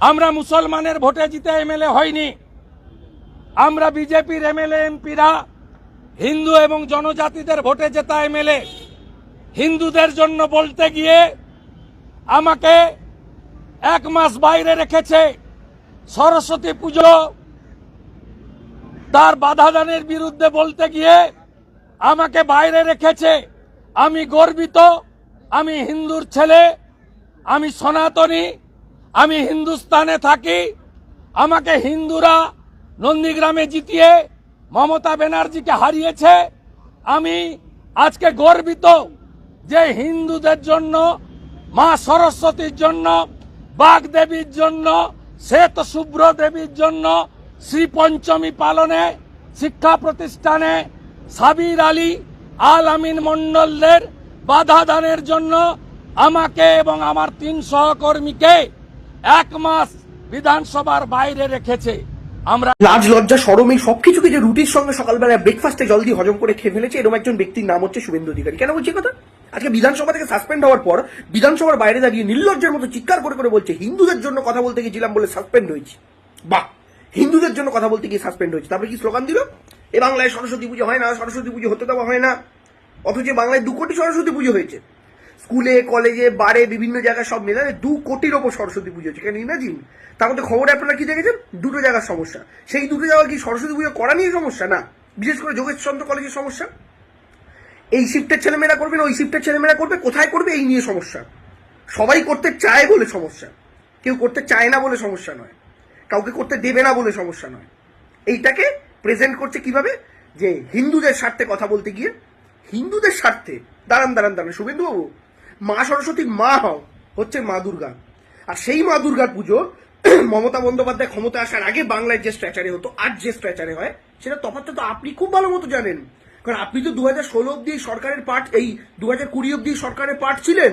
আমরা মুসলমানের ভোটে জিতে এমএলএ হয়নি আমরা বিজেপির এমএলএ, এমপিরা হিন্দু এবং জনজাতিদের ভোটে জেতা এমএলএ। হিন্দুদের জন্য বলতে গিয়ে আমাকে এক মাস বাইরে রেখেছে সরস্বতী পুজো। তার বাধাদানের বিরুদ্ধে বলতে গিয়ে আমাকে বাইরে রেখেছে। আমি গর্বিত, আমি হিন্দুর ছেলে, আমি সনাতনী। আমি হিন্দুস্তানে থাকি, আমাকে হিন্দুরা নন্দীগ্রামে জিতিয়ে মমতা ব্যানার্জিকে হারিয়েছে। আমি আজকে গর্বিত যে হিন্দুদের জন্য, মা সরস্বতীর জন্য বাগদেবীর জন্য, শ্বেত শুভ্র দেবীর জন্য, শ্রী পঞ্চমী পালনে, শিক্ষা প্রতিষ্ঠানে সাবির আলী, আল আমিন মন্ডলদের বাধা দানের জন্য আমাকে এবং আমার তিন সহকর্মীকে এক মাস বিধানসভার বাইরে রেখেছে। আমরা লাজ, লজ্জা, সরম, এই সবকিছুকে যে রুটির সঙ্গে সকালবেলা ব্রেকফাস্টে জল দিয়ে হজম করে খেয়ে ফেলেছে এরকম একজন ব্যক্তির নাম হচ্ছে শুভেন্দু অধিকারী। কেন বলছি কথা? আজকে বিধানসভা থেকে সাসপেন্ড হওয়ার পর বিধানসভার বাইরে দাঁড়িয়ে নির্লজ্জের মতো চিৎকার করে করে বলছে, হিন্দুদের জন্য কথা বলতে গিয়েছিলাম বলে সাসপেন্ড হয়েছি। বাহ! হিন্দুদের জন্য কথা বলতে গিয়ে সাসপেন্ড হয়েছে। তারপরে কি স্লোগান দিল? এ বাংলায় সরস্বতী পুজো হয় না, সরস্বতী পুজো হতে দেওয়া হয় না। অথচ বাংলায় দু কোটি সরস্বতী পুজো হয়েছে। স্কুলে, কলেজে, বারে, বিভিন্ন জায়গায় সব মিলে দু কোটির ওপর সরস্বতী পুজো হচ্ছে। কেন ইমাজিন? তার মধ্যে খবরে আপনারা কি দেখেছেন? দুটো জায়গার সমস্যা। সেই দুটো জায়গা কি সরস্বতী পুজো করা নিয়ে সমস্যা? না। বিশেষ করে যোগেশচন্দ্র কলেজের সমস্যা। এই শিফটের ছেলেমেয়েরা করবে না, ওই শিফটের ছেলেমেয়েরা করবে, কোথায় করবে এই নিয়ে সমস্যা। সবাই করতে চায় বলে সমস্যা। কেউ করতে চায় না বলে সমস্যা নয়। কাউকে করতে দেবে না বলে সমস্যা নয়। এইটাকে প্রেজেন্ট করছে কীভাবে? যে হিন্দুদের স্বার্থে কথা বলতে গিয়ে, হিন্দুদের স্বার্থে, দাঁড়ান দাঁড়ান দাঁড়ান, শুভেন্দুবাবু মা সরস্বতীর মা হও, হচ্ছে মা দুর্গা। আর সেই মা দুর্গার পুজো মমতা বন্দ্যোপাধ্যায় ক্ষমতা আসার আগে বাংলায় যে স্ট্র্যাচারে হতো আর যে স্ট্র্যাচারে হয়, সেটা তফাৎটা তো আপনি খুব ভালো মতো জানেন। কারণ আপনি তো দু হাজার ষোলো অব্দি সরকারের পার্ট এই দু হাজার কুড়ি অব্দি সরকারের পার্ট ছিলেন।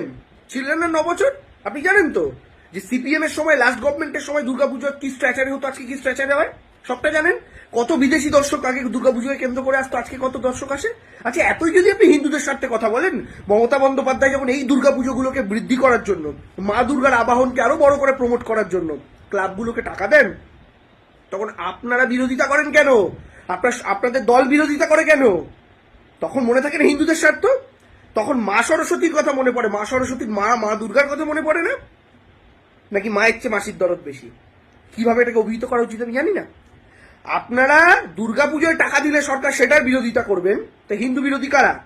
ছিলেন না নবছর? আপনি জানেন তো যে সিপিএম এর সময় লাস্ট গভর্নমেন্টের সময় দুর্গাপুজো কি স্ট্র্যাচারে হতো, আজকে কি স্ট্র্যাচারে হয়? সবটা জানেন? কত বিদেশি দর্শক আগে দুর্গাপুজোকে কেন্দ্র করে আসতো, আজকে কত দর্শক আসে? আচ্ছা এতই যদি আপনি হিন্দুদের স্বার্থে কথা বলেন, মমতা বন্দ্যোপাধ্যায় যখন এই দুর্গাপুজোগুলোকে বৃদ্ধি করার জন্য, মা দুর্গার আবাহনকে আরও বড় করে প্রমোট করার জন্য ক্লাবগুলোকে টাকা দেন, তখন আপনারা বিরোধিতা করেন কেন? আপনার আপনাদের দল বিরোধিতা করে কেন? তখন মনে থাকে না হিন্দুদের স্বার্থ? তখন মা সরস্বতীর কথা মনে পড়ে, মা সরস্বতীর মা মা দুর্গার কথা মনে পড়ে না? নাকি মায়ের চেয়ে মাসির দরদ বেশি? কীভাবে এটাকে অভিহিত করা উচিত আমি জানি না। আপনারা দুর্গাপুজোয় টাকা দিলে সরকার সেটার বিরোধিতা করবেন? তা হিন্দু বিরোধী কারা?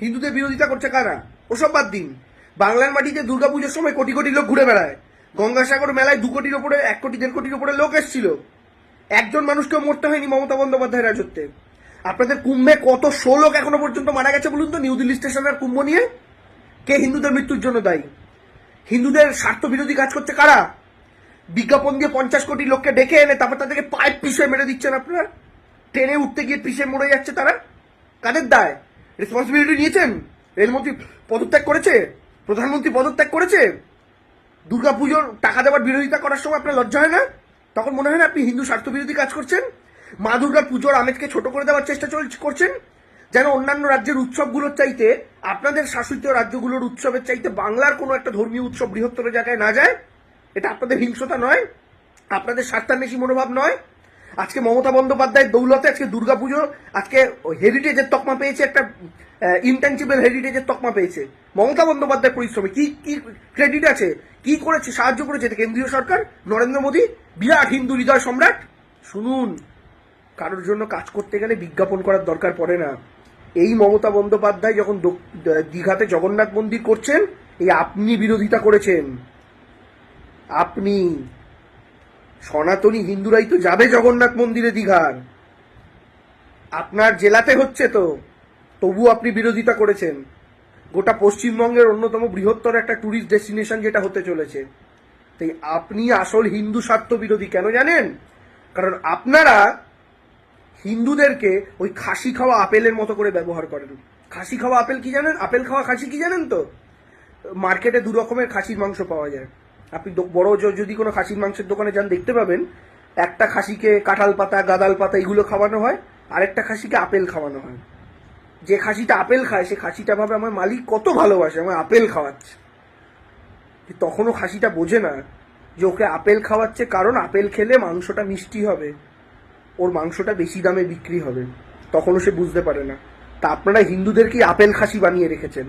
হিন্দুদের বিরোধিতা করছে কারা? ওসব বাদ দিন। বাংলার মাটিতে দুর্গাপুজোর সময় কোটি কোটি লোক ঘুরে বেড়ায়। গঙ্গাসাগর মেলায় দু কোটির ওপরে, এক কোটি, দেড় কোটির ওপরে লোক এসেছিল। একজন মানুষকেও মরতে হয়নি মমতা বন্দ্যোপাধ্যায়ের রাজত্বে। আপনাদের কুম্ভে কত শো লোক এখনও পর্যন্ত মারা গেছে বলুন তো, নিউ দিল্লি স্টেশনের কুম্ভ নিয়ে? কে হিন্দুদের মৃত্যুর জন্য দায়ী? হিন্দুদের স্বার্থ বিরোধী কাজ করছে কারা? বিজ্ঞাপন দিয়ে পঞ্চাশ কোটি লোককে ডেকে এনে তারপর তাদেরকে পাইপ পিষে মেরে দিচ্ছেন আপনারা? ট্রেনে উঠতে গিয়ে পিষে মরে যাচ্ছে তারা? কাদের দায়? রেসপন্সিবিলিটি নিয়েছেন? রেলমন্ত্রী পদত্যাগ করেছে? প্রধানমন্ত্রী পদত্যাগ করেছে? দুর্গাপুজোর টাকা দেওয়ার বিরোধিতা করার সময় আপনার লজ্জা হয় না? তখন মনে হয় না আপনি হিন্দু স্বার্থ বিরোধী কাজ করছেন? মা দুর্গার পুজোর আমেজকে ছোট করে দেওয়ার চেষ্টা চল- করছেন? যেন অন্যান্য রাজ্যের উৎসবগুলোর চাইতে আপনাদের শাসিত রাজ্যগুলোর উৎসবের চাইতে বাংলার কোনো একটা ধর্মীয় উৎসব বৃহত্তর জায়গায় না যায়? এটা আপনাদের হিংসতা নয়, আপনাদের স্বার্থান্বেষী মনোভাব নয়। আজকে মমতা বন্দ্যোপাধ্যায়ের দৌলতে আজকে দুর্গাপুজো, আজকে হেরিটেজের তকমা পেয়েছে, একটা ইনটেনজিবল হেরিটেজের তকমা পেয়েছে। মমতা বন্দ্যোপাধ্যায় পরিশ্রমে কি কি ক্রেডিট আছে, কি করেছে, সাহায্য করেছে এটা কেন্দ্রীয় সরকার, নরেন্দ্র মোদী? বিরাট হিন্দু হৃদয় সম্রাট। শুনুন, কারোর জন্য কাজ করতে গেলে বিজ্ঞাপন করার দরকার পড়ে না। এই মমতা বন্দ্যোপাধ্যায় যখন দীঘাতে জগন্নাথ মন্দির করছেন, এই আপনি বিরোধিতা করেছেন। আপনি সনাতনী হিন্দুরাই তো যাবে জগন্নাথ মন্দিরে দীঘার। আপনার জেলাতে হচ্ছে তো তবু আপনি বিরোধিতা করেছেন। গোটা পশ্চিমবঙ্গের অন্যতম বৃহত্তর একটা ট্যুরিস্ট ডেস্টিনেশন যেটা হতে চলেছে। তাই আপনি আসল হিন্দু স্বার্থ বিরোধী কেন জানেন? কারণ আপনারা হিন্দুদেরকে ওই খাসি খাওয়া আপেলের মতো করে ব্যবহার করেন। খাসি খাওয়া আপেল কি জানেন? আপেল খাওয়া খাসি কি জানেন তো? মার্কেটে দু রকমের খাসির মাংস পাওয়া যায়। আপনি বড় যদি কোনো খাসির মাংসের দোকানে যান, দেখতে পাবেন, একটা খাসিকে কাঁঠাল পাতা, গাদাল পাতা এগুলো খাওয়ানো হয়, আরেকটা খাসিকে আপেল খাওয়ানো হয়। যে খাসিটা আপেল খায়, সে খাসিটা ভাবে, আমার মালিক কত ভালোবাসে আমার আপেল খাওয়াচ্ছে। তখনও খাসিটা বোঝে না যে ওকে আপেল খাওয়াচ্ছে কারণ আপেল খেলে মাংসটা মিষ্টি হবে। ওর মাংসটা বেশি দামে বিক্রি হবে। তখনও সে বুঝতে পারে না। তা আপনারা হিন্দুদেরকে আপেল খাসি বানিয়ে রেখেছেন।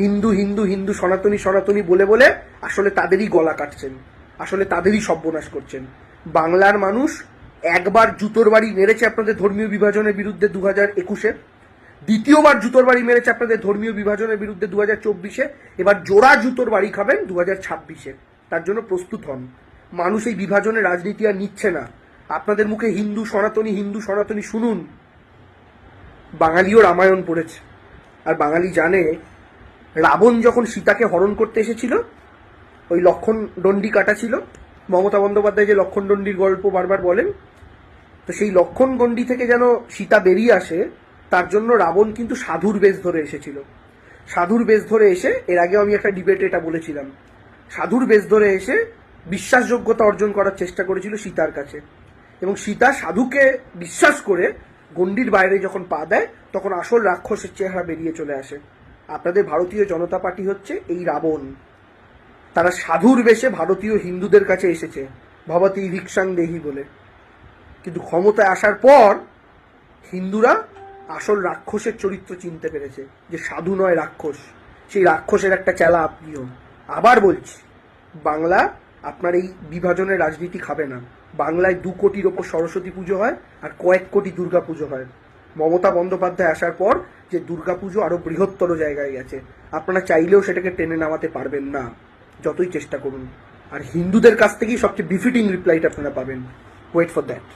হিন্দু হিন্দু হিন্দু, সনাতনী সনাতনী বলে বলে আসলে তাদেরই গলা কাটছেন। আসলে তাদেরই সর্বনাশ করছেন। বাংলার মানুষ একবার জুতোর বাড়ি মেরেছে আপনাদের ধর্মীয় বিভাজনের বিরুদ্ধে দু হাজার একুশে, দ্বিতীয়বার জুতোর বাড়ি মেরেছে আপনাদের ধর্মীয় বিভাজনের বিরুদ্ধে দু হাজার চব্বিশে, এবার জোড়া জুতোর বাড়ি খাবেন দু হাজার ছাব্বিশে। তার জন্য প্রস্তুত হন। মানুষ এই বিভাজনের রাজনীতি আর নিচ্ছে না। আপনাদের মুখে হিন্দু, সনাতনী হিন্দু, সনাতনী শুনুন। বাঙালিও রামায়ণ পড়েছে। আর বাঙালি জানে রাবণ যখন সীতাকে হরণ করতে এসেছিল, ওই লক্ষণ দণ্ডি কাটা ছিল। মমতা বন্দ্যোপাধ্যায় যে লক্ষণ দণ্ডির গল্প বারবার বলেন, তো সেই লক্ষণ গণ্ডি থেকে যেন সীতা বেরিয়ে আসে, তার জন্য রাবণ কিন্তু সাধুর বেশ ধরে এসেছিল। সাধুর বেশ ধরে এসে, এর আগে আমি একটা ডিবেটে এটা বলেছিলাম, সাধুর বেশ ধরে এসে বিশ্বাসযোগ্যতা অর্জন করার চেষ্টা করেছিল সীতার কাছে। এবং সীতা সাধুকে বিশ্বাস করে গণ্ডির বাইরে যখন পা দেয়, তখন আসল রাক্ষসের চেহারা বেরিয়ে চলে আসে। আপনাদের ভারতীয় জনতা পার্টি হচ্ছে এই রাবণ। তারা সাধুর বেশে ভারতীয় হিন্দুদের কাছে এসেছে। ভবতী ভিক্ষাং দেহি বলে। কিন্তু ক্ষমতায় আসার পর হিন্দুরা আসল রাক্ষসের চরিত্র চিনতে পেরেছে যে সাধু নয় রাক্ষস। সেই রাক্ষসের একটা চেলা আপনিও আবার বলছি, বাংলা আপনার এই বিভাজনের রাজনীতি খাবে না। বাংলায় দু কোটির ওপর সরস্বতী পুজো হয় আর কয়েক কোটি দুর্গা পুজো হয়। মমতা বন্দ্যোপাধ্যায় আসার পর যে দুর্গাপুজো আরও বৃহত্তর জায়গায় গেছে, আপনারা চাইলেও সেটাকে টেনে নামাতে পারবেন না। যতই চেষ্টা করুন। আর হিন্দুদের কাছ থেকেই সবচেয়ে বিফিটিং রিপ্লাইটা আপনারা পাবেন। Wait for that